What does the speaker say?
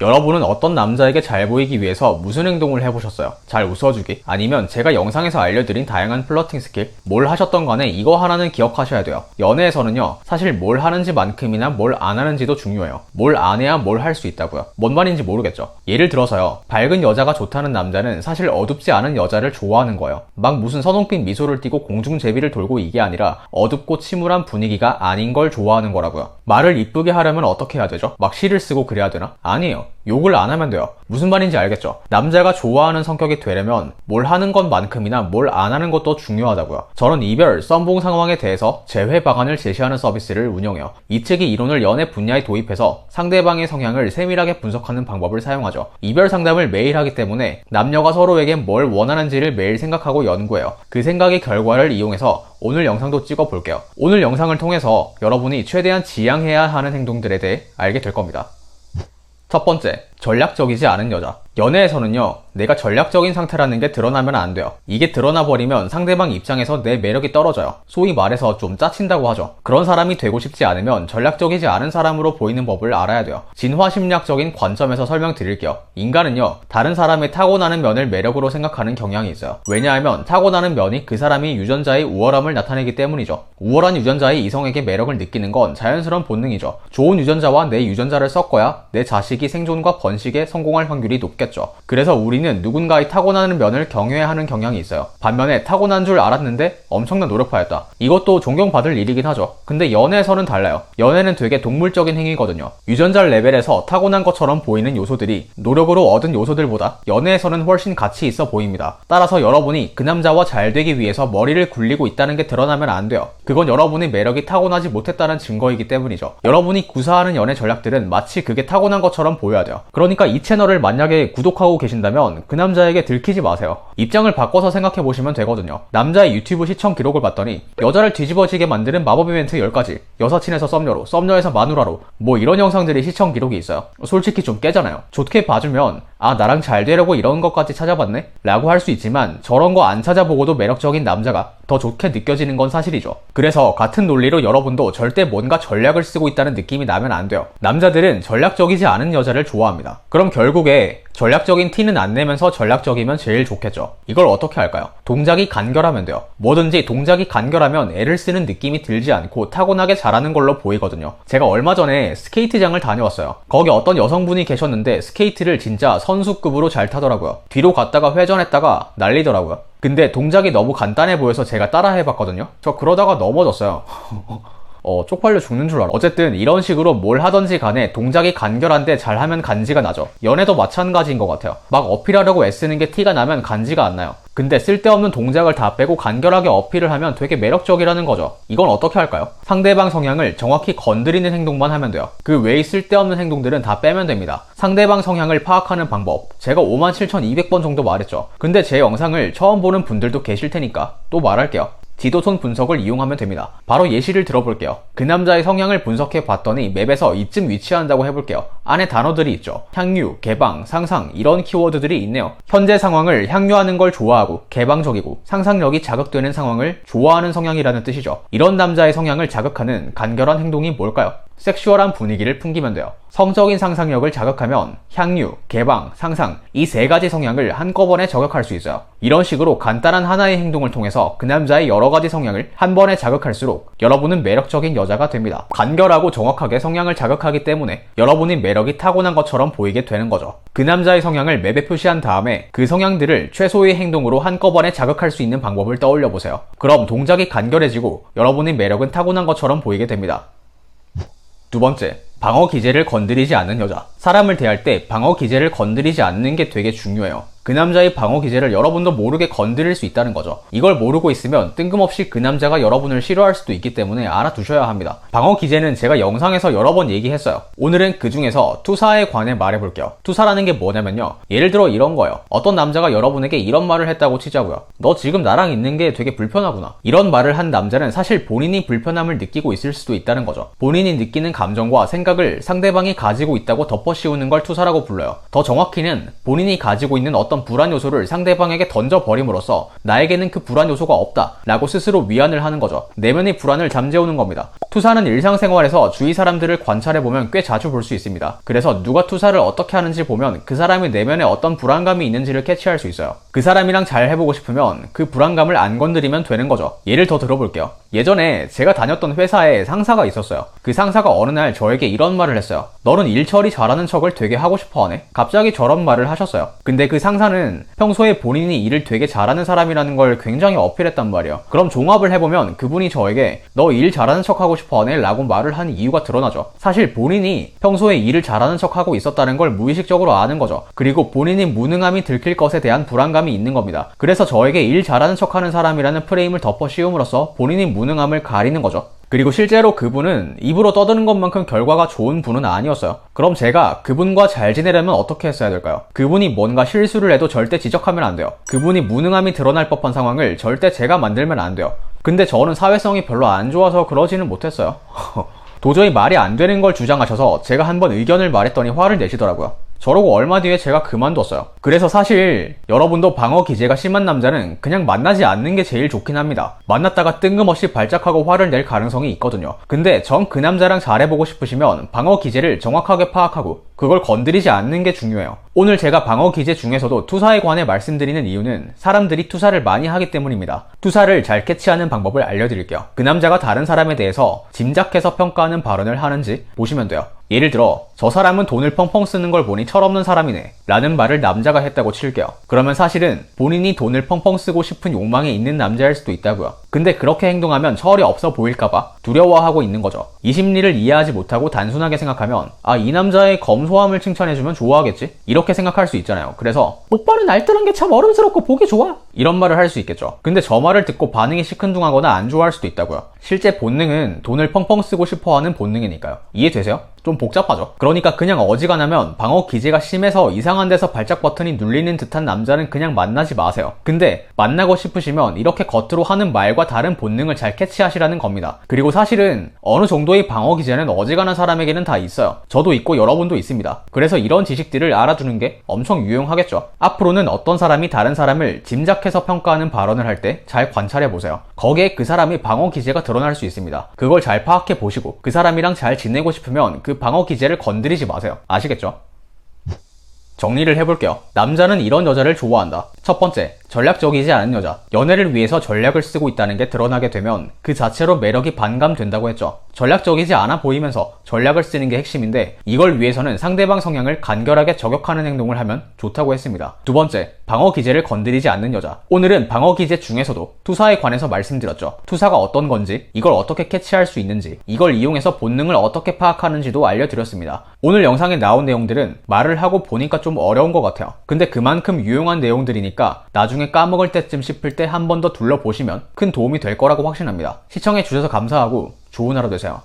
여러분은 어떤 남자에게 잘 보이기 위해서 무슨 행동을 해보셨어요? 잘 웃어주기? 아니면 제가 영상에서 알려드린 다양한 플러팅 스킬? 뭘 하셨던 간에 이거 하나는 기억하셔야 돼요. 연애에서는요, 사실 뭘 하는지만큼이나 뭘 안 하는지도 중요해요. 뭘 안 해야 뭘 할 수 있다고요. 뭔 말인지 모르겠죠? 예를 들어서요, 밝은 여자가 좋다는 남자는 사실 어둡지 않은 여자를 좋아하는 거예요. 막 무슨 선홍빛 미소를 띠고 공중제비를 돌고 이게 아니라 어둡고 침울한 분위기가 아닌 걸 좋아하는 거라고요. 말을 이쁘게 하려면 어떻게 해야 되죠? 막 시를 쓰고 그래야 되나? 아니에요. 욕을 안 하면 돼요. 무슨 말인지 알겠죠? 남자가 좋아하는 성격이 되려면 뭘 하는 것만큼이나 뭘 안 하는 것도 중요하다고요. 저는 이별, 썸봉 상황에 대해서 재회 방안을 제시하는 서비스를 운영해요. 이 책이 이론을 연애 분야에 도입해서 상대방의 성향을 세밀하게 분석하는 방법을 사용하죠. 이별 상담을 매일 하기 때문에 남녀가 서로에게 뭘 원하는지를 매일 생각하고 연구해요. 그 생각의 결과를 이용해서 오늘 영상도 찍어 볼게요. 오늘 영상을 통해서 여러분이 최대한 지양해야 하는 행동들에 대해 알게 될 겁니다. 첫 번째, 전략적이지 않은 여자. 연애에서는요, 내가 전략적인 상태라는 게 드러나면 안 돼요. 이게 드러나 버리면 상대방 입장에서 내 매력이 떨어져요. 소위 말해서 좀 짜친다고 하죠. 그런 사람이 되고 싶지 않으면 전략적이지 않은 사람으로 보이는 법을 알아야 돼요. 진화 심리학적인 관점에서 설명드릴게요. 인간은요, 다른 사람의 타고나는 면을 매력으로 생각하는 경향이 있어요. 왜냐하면 타고나는 면이 그 사람이 유전자의 우월함을 나타내기 때문이죠. 우월한 유전자의 이성에게 매력을 느끼는 건 자연스러운 본능이죠. 좋은 유전자와 내 유전자를 섞어야 내 자식이 생존과 번 식에 성공할 확률이 높겠죠. 그래서 우리는 누군가의 타고나는 면을 경외하는 경향이 있어요. 반면에 타고난 줄 알았는데 엄청난 노력파였다. 이것도 존경받을 일이긴 하죠. 근데 연애에서는 달라요. 연애는 되게 동물적인 행위거든요. 유전자 레벨에서 타고난 것처럼 보이는 요소들이 노력으로 얻은 요소들보다 연애에서는 훨씬 가치 있어 보입니다. 따라서 여러분이 그 남자와 잘 되기 위해서 머리를 굴리고 있다는 게 드러나면 안 돼요. 그건 여러분의 매력이 타고나지 못했다는 증거이기 때문이죠. 여러분이 구사하는 연애 전략들은 마치 그게 타고난 것처럼 보여야 돼요. 그러니까 이 채널을 만약에 구독하고 계신다면 그 남자에게 들키지 마세요. 입장을 바꿔서 생각해 보시면 되거든요. 남자의 유튜브 시청 기록을 봤더니 여자를 뒤집어지게 만드는 마법 이벤트 10가지, 여사친에서 썸녀로, 썸녀에서 마누라로 뭐 이런 영상들이 시청 기록이 있어요. 솔직히 좀 깨잖아요. 좋게 봐주면 아 나랑 잘 되려고 이런 것까지 찾아봤네? 라고 할 수 있지만 저런 거 안 찾아보고도 매력적인 남자가 더 좋게 느껴지는 건 사실이죠. 그래서 같은 논리로 여러분도 절대 뭔가 전략을 쓰고 있다는 느낌이 나면 안 돼요. 남자들은 전략적이지 않은 여자를 좋아합니다. 그럼 결국에 전략적인 티는 안 내면서 전략적이면 제일 좋겠죠. 이걸 어떻게 할까요? 동작이 간결하면 돼요. 뭐든지 동작이 간결하면 애를 쓰는 느낌이 들지 않고 타고나게 잘하는 걸로 보이거든요. 제가 얼마 전에 스케이트장을 다녀왔어요. 거기 어떤 여성분이 계셨는데 스케이트를 진짜 선수급으로 잘 타더라고요. 뒤로 갔다가 회전했다가 날리더라고요. 근데 동작이 너무 간단해 보여서 제가 따라 해봤거든요. 저 그러다가 넘어졌어요. 어, 쪽팔려 죽는 줄 알아. 어쨌든 이런 식으로 뭘 하던지 간에 동작이 간결한데 잘하면 간지가 나죠. 연애도 마찬가지인 것 같아요. 막 어필하려고 애쓰는 게 티가 나면 간지가 안 나요. 근데 쓸데없는 동작을 다 빼고 간결하게 어필을 하면 되게 매력적이라는 거죠. 이건 어떻게 할까요? 상대방 성향을 정확히 건드리는 행동만 하면 돼요. 그 외의 쓸데없는 행동들은 다 빼면 됩니다. 상대방 성향을 파악하는 방법. 제가 57,200번 정도 말했죠. 근데 제 영상을 처음 보는 분들도 계실 테니까 또 말할게요. 지도손 분석을 이용하면 됩니다. 바로 예시를 들어볼게요. 그 남자의 성향을 분석해 봤더니 맵에서 이쯤 위치한다고 해볼게요. 안에 단어들이 있죠. 향유, 개방, 상상 이런 키워드들이 있네요. 현재 상황을 향유하는 걸 좋아하고 개방적이고 상상력이 자극되는 상황을 좋아하는 성향이라는 뜻이죠. 이런 남자의 성향을 자극하는 간결한 행동이 뭘까요? 섹슈얼한 분위기를 풍기면 돼요. 성적인 상상력을 자극하면 향유, 개방, 상상 이 세 가지 성향을 한꺼번에 저격할 수 있어요. 이런 식으로 간단한 하나의 행동을 통해서 그 남자의 여러 가지 성향을 한 번에 자극할수록 여러분은 매력적인 여자가 됩니다. 간결하고 정확하게 성향을 자극하기 때문에 여러분의 매력이 타고난 것처럼 보이게 되는 거죠. 그 남자의 성향을 맵에 표시한 다음에 그 성향들을 최소의 행동으로 한꺼번에 자극할 수 있는 방법을 떠올려 보세요. 그럼 동작이 간결해지고 여러분의 매력은 타고난 것처럼 보이게 됩니다. 두 번째, 방어 기제를 건드리지 않는 여자. 사람을 대할 때 방어 기제를 건드리지 않는 게 되게 중요해요. 그 남자의 방어 기제를 여러분도 모르게 건드릴 수 있다는 거죠. 이걸 모르고 있으면 뜬금없이 그 남자가 여러분을 싫어할 수도 있기 때문에 알아두셔야 합니다. 방어 기제는 제가 영상에서 여러 번 얘기했어요. 오늘은 그 중에서 투사에 관해 말해볼게요. 투사라는 게 뭐냐면요. 예를 들어 이런 거예요. 어떤 남자가 여러분에게 이런 말을 했다고 치자고요. 너 지금 나랑 있는 게 되게 불편하구나. 이런 말을 한 남자는 사실 본인이 불편함을 느끼고 있을 수도 있다는 거죠. 본인이 느끼는 감정과 생각을 상대방이 가지고 있다고 덮어씌우는 걸 투사라고 불러요. 더 정확히는 본인이 가지고 있는 어떤 어떤 불안 요소를 상대방에게 던져버림으로써 나에게는 그 불안 요소가 없다 라고 스스로 위안을 하는 거죠. 내면의 불안을 잠재우는 겁니다. 투사는 일상생활에서 주위 사람들을 관찰해보면 꽤 자주 볼 수 있습니다. 그래서 누가 투사를 어떻게 하는지 보면 그 사람의 내면에 어떤 불안감이 있는지를 캐치할 수 있어요. 그 사람이랑 잘 해보고 싶으면 그 불안감을 안 건드리면 되는 거죠. 예를 더 들어볼게요. 예전에 제가 다녔던 회사에 상사가 있었어요. 그 상사가 어느 날 저에게 이런 말을 했어요. 너는 일 처리 잘하는 척을 되게 하고 싶어 하네? 갑자기 저런 말을 하셨어요. 근데 그 상사 는 평소에 본인이 일을 되게 잘하는 사람이라는 걸 굉장히 어필했단 말이에요. 그럼 종합을 해보면 그분이 저에게 너 일 잘하는 척 하고 싶어 하네? 라고 말을 한 이유가 드러나죠. 사실 본인이 평소에 일을 잘하는 척 하고 있었다는 걸 무의식적으로 아는 거죠. 그리고 본인이 무능함이 들킬 것에 대한 불안감이 있는 겁니다. 그래서 저에게 일 잘하는 척 하는 사람이라는 프레임을 덮어 씌움으로써 본인이 무능함을 가리는 거죠. 그리고 실제로 그분은 입으로 떠드는 것만큼 결과가 좋은 분은 아니었어요. 그럼 제가 그분과 잘 지내려면 어떻게 했어야 될까요? 그분이 뭔가 실수를 해도 절대 지적하면 안 돼요. 그분이 무능함이 드러날 법한 상황을 절대 제가 만들면 안 돼요. 근데 저는 사회성이 별로 안 좋아서 그러지는 못했어요. 도저히 말이 안 되는 걸 주장하셔서 제가 한번 의견을 말했더니 화를 내시더라고요. 저러고 얼마 뒤에 제가 그만뒀어요. 그래서 사실 여러분도 방어 기제가 심한 남자는 그냥 만나지 않는 게 제일 좋긴 합니다. 만났다가 뜬금없이 발작하고 화를 낼 가능성이 있거든요. 근데 전 그 남자랑 잘해보고 싶으시면 방어 기제를 정확하게 파악하고 그걸 건드리지 않는 게 중요해요. 오늘 제가 방어 기제 중에서도 투사에 관해 말씀드리는 이유는 사람들이 투사를 많이 하기 때문입니다. 투사를 잘 캐치하는 방법을 알려드릴게요. 그 남자가 다른 사람에 대해서 짐작해서 평가하는 발언을 하는지 보시면 돼요. 예를 들어 저 사람은 돈을 펑펑 쓰는 걸 보니 철없는 사람이네 라는 말을 남자가 했다고 칠게요. 그러면 사실은 본인이 돈을 펑펑 쓰고 싶은 욕망이 있는 남자일 수도 있다고요. 근데 그렇게 행동하면 철이 없어 보일까봐 두려워하고 있는 거죠. 이 심리를 이해하지 못하고 단순하게 생각하면 아 이 남자의 검소함을 칭찬해주면 좋아하겠지? 이렇게 생각할 수 있잖아요. 그래서 오빠는 알뜰한 게 참 어른스럽고 보기 좋아 이런 말을 할 수 있겠죠. 근데 저 말을 듣고 반응이 시큰둥하거나 안 좋아할 수도 있다고요. 실제 본능은 돈을 펑펑 쓰고 싶어 하는 본능이니까요. 이해되세요? 좀 복잡하죠. 그러니까 그냥 어지간하면 방어 기제가 심해서 이상한 데서 발작 버튼이 눌리는 듯한 남자는 그냥 만나지 마세요. 근데 만나고 싶으시면 이렇게 겉으로 하는 말과 다른 본능을 잘 캐치하시라는 겁니다. 그리고 사실은 어느 정도의 방어 기제는 어지간한 사람에게는 다 있어요. 저도 있고 여러분도 있습니다. 그래서 이런 지식들을 알아두는 게 엄청 유용하겠죠. 앞으로는 어떤 사람이 다른 사람을 짐작해서 평가하는 발언을 할 때 잘 관찰해 보세요. 거기에 그 사람이 방어 기제가 드러날 수 있습니다. 그걸 잘 파악해 보시고 그 사람이랑 잘 지내고 싶으면 그 방어 기제를 건드리지 마세요. 아시겠죠? 정리를 해볼게요. 남자는 이런 여자를 좋아한다. 첫 번째, 전략적이지 않은 여자. 연애를 위해서 전략을 쓰고 있다는 게 드러나게 되면 그 자체로 매력이 반감된다고 했죠. 전략적이지 않아 보이면서 전략을 쓰는 게 핵심인데 이걸 위해서는 상대방 성향을 간결하게 저격하는 행동을 하면 좋다고 했습니다. 두 번째, 방어 기제를 건드리지 않는 여자. 오늘은 방어 기제 중에서도 투사에 관해서 말씀드렸죠. 투사가 어떤 건지, 이걸 어떻게 캐치할 수 있는지, 이걸 이용해서 본능을 어떻게 파악하는지도 알려드렸습니다. 오늘 영상에 나온 내용들은 말을 하고 보니까 좀 어려운 것 같아요. 근데 그만큼 유용한 내용들이 니까 나중에 까먹을 때쯤 싶을 때 한 번 더 둘러보시면 큰 도움이 될 거라고 확신합니다. 시청해 주셔서 감사하고 좋은 하루 되세요.